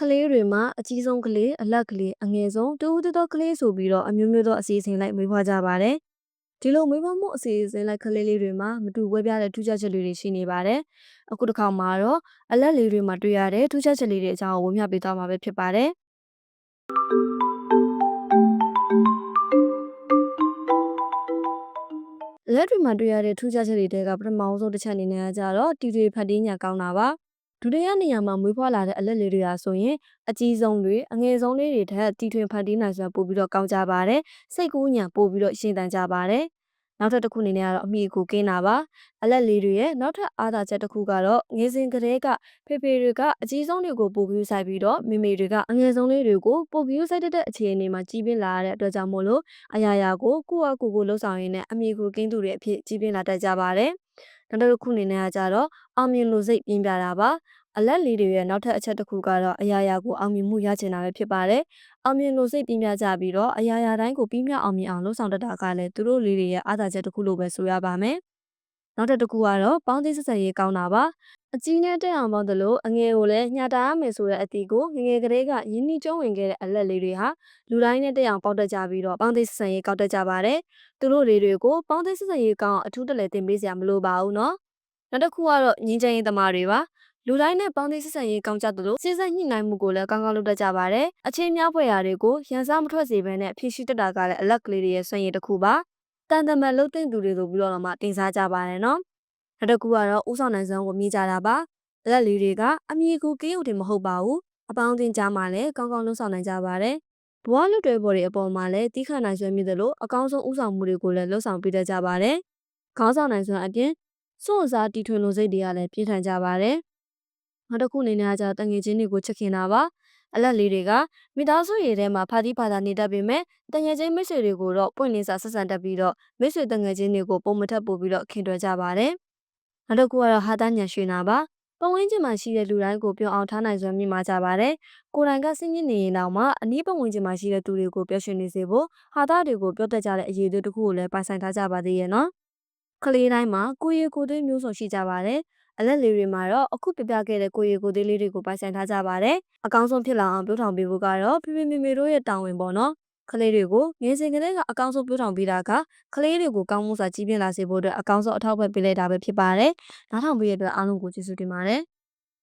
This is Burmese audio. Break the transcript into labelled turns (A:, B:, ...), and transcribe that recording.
A: ကလေးတွေမှာအကြီးဆုံးကလေးအလတ်ကလေးအငယ်ဆုံးတူဦးတတော်ကလေးဆိုပြီးတော့အမျိုးမျိုးသောအစီအစဉ်လိုက်မွေးဖွားကြပါတယ်ဒီလိုမွေးဖွားမှုအစီအစဉ်လိုက်ကလေးလေးတွေမှာမတူပွဲပြားတဲ့ထူးခြားချက်လေးတွေရှိနေပါတယ်အခုတစ်ခါမှာတော့အလက်လေးတွေမှာတွေ့ရတဲ့ထူးခြားချက်လေးတွေအကြောင်းကိုဝေမျှပေးသွားမှာပဲဖြစ်ပါတယ်လက်တွေမှာတွေ့ရတဲ့ထူးခြားချက်တွေတဲကပထမအဆုံးတစ်ချက်အနေနဲ့ကကြတော့တီတွေဖတ်တင်းညာကောင်းတာပါ ဒုတိယနေရာမှာမွေးဖွားလာတဲ့အလက်လေးတွေဟာဆိုရင်အကြီးဆုံးတွေအငယ်ဆုံးလေးတွေထက်တီထွင်ဖတ်တင်းနိုင်စွာပို့ပြီးတော့ကောင်းကြပါတယ်စိတ်ကူးညာပို့ပြီးတော့ရှင်းတန်ကြပါတယ်နောက်ထပ်တစ်ခုအနေနဲ့ကတော့အမိအကူကင်းတာပါအလက်လေးတွေရဲ့နောက်ထပ်အားသာချက်တစ်ခုကတော့ငယ်စဉ်ကတည်းကဖေဖေတွေကအကြီးဆုံးတွေကိုပို့ပြီးဆိုင်ပြီးတော့မိမိတွေကအငယ်ဆုံးလေးတွေကိုပို့ပြီးဆိုင်တဲ့တဲ့အခြေအနေမှာကြီးပြင်းလာရတဲ့အတွက်ကြောင့်မို့လို့အရာရာကိုကိုယ့်အကူကိုလှုပ်ဆောင်ရင်းနဲ့အမိအကူကင်းသူတွေအဖြစ်ကြီးပြင်းလာတတ်ကြပါတယ် နောက်တစ်ခုအနေနဲ့ကကြတော့အောင်မြင်လို့စိတ်ပြင်းပြတာပါအလက်လေးတွေရဲ့နောက်ထပ်အချက်တစ်ခုကတော့အရာရာကိုအောင်မြင်မှုရချင်တာပဲဖြစ်ပါတယ်။အောင်မြင်လို့စိတ်ပြင်းပြကြပြီးတော့အရာရာတိုင်းကိုပြီးမြောက်အောင်မြင်အောင်လှုပ်ဆောင်တတ်တာကလည်းသူတို့လေးတွေရဲ့အားသာချက်တစ်ခုလို့ပဲဆိုရပါမယ်။ နောက်တစ်ခုကတော့ပေါင်းသိဆက်ဆံရေးကောင်းတာပါ။အကြီးနဲ့တက်အောင်ပေါင်းသလိုအငယ်ကိုလည်းညှတာရမယ်ဆိုတဲ့အတီကိုငငယ်ကလေးကရင်းနှီးကျုံးဝင်ခဲ့တဲ့အလက်လေးတွေဟာလူတိုင်းနဲ့တက်အောင်ပေါက်တက်ကြပြီးတော့ပေါင်းသိဆက်ဆံရေးကောက်တက်ကြပါတယ်။သူတို့လေးတွေကိုပေါင်းသိဆက်ဆံရေးကောင်းအထူးတလဲတင်ပေးစရာမလိုပါဘူးနော်။နောက်တစ်ခုကတော့ငင်းချင်ရေးသမားတွေပါ။လူတိုင်းနဲ့ပေါင်းသင်းဆက်ဆံရေးကောင်းကြသလိုစိစက်ညှိနှိုင်းမှုကိုလည်းကောင်းကောင်းလုပ်တတ်ကြပါတယ်။အချင်းများဖွယ်ရာတွေကိုရန်စားမထွက်စေဘဲနဲ့ဖြည့်ရှိတတ်တာကလည်းအလက်ကလေးတွေရဲ့ဆွမ်းရည်တစ်ခုပါ။ တန်တမန်လှုပ်တဲ့သူတွေဆိုပြီးတော့မှတင်စားကြပါတယ်နော်။နောက်တစ်ခုကတော့ဥဆောင်နိုင်စွမ်းကိုမြင်ကြတာပါ။အလက်လေးတွေကအမြင်ကိုကင်းရုံတင်မဟုတ်ပါဘူး။အပေါင်းအသင်းကြားမှာလည်းကောင်းကောင်းလှုပ်ဆောင်နိုင်ကြပါတယ်။ဘဝလွတ်တွေပေါ်တွေအပေါ်မှာလည်းတီးခတ်နိုင်စွမ်းမြင့်တယ်လို့အကောင်းဆုံးဥဆောင်မှုတွေကိုလည်းလှုပ်ဆောင်ပေးတတ်ကြပါတယ်။ခေါင်းဆောင်နိုင်စွမ်းအပြင်စွန့်စားတီထွင်လိုစိတ်တွေကလည်းပြင်းထန်ကြပါတယ်။နောက်တစ်ခုအနေနဲ့ကကြတငယ်ချင်းတွေကိုချစ်ခင်တာပါ အလက်လေးတွေကမိသားစုရေထဲမှာဖာတိဖာသာနေတတ်ပေမဲ့တငယ်ချင်းမိတ်ဆွေတွေကိုတော့ပွင့်လင်းစာဆက်ဆံတတ်ပြီးတော့မိတ်ဆွေတငယ်ချင်းတွေကိုပုံမထက်ပို့ပြီးတော့ခင်တွယ်ကြပါတယ်နောက်တစ်ခုကတော့ဟာသားညံရွှေနာပါပတ်ဝန်းကျင်မှာရှိတဲ့လူတိုင်းကိုပြောအောင်ထားနိုင်စွမ်းမြင့်မာကြပါတယ်။ကိုယ်တိုင်ကစဉ်းကျင်နေရင်တောင်မှအနည်းပတ်ဝန်းကျင်မှာရှိတဲ့သူတွေကိုပြောရှင်နေစေဖို့ဟာသားတွေကိုပြောတတ်ကြတဲ့အရေးအသွေးတစ်ခုကိုလည်းပိုင်ဆိုင်ထားကြပါသေးရဲ့နော်။ကလေးတိုင်းမှာကိုရီကိုသွေးမျိုးစုံရှိကြပါတယ်။ အလက်လေးတွေမှာတော့အခုပြပြခဲ့တဲ့ကိုရီကိုသွေးလေးတွေကိုပိုင်ဆိုင်ထားကြပါတယ်။အကောင်းဆုံးဖြစ်လာအောင်ပြောထောင်ပေးဖို့ကတော့ဖေဖေမေမေတို့ရဲ့တာဝန်ပေါ့နော်။ကလေးတွေကိုငယ်စဉ်ကလေးကအကောင်းဆုံးပြောထောင်ပေးတာကကလေးတွေကိုကောင်းမှုစွာကြီးပြင်းလာစေဖို့အတွက်အကောင်းဆုံးအထောက်အပံ့ပေးလိုက်တာပဲဖြစ်ပါတယ်။နားထောင်ပေးရတဲ့အတွက်အားလုံးကိုကျေးဇူးတင်ပါတယ်။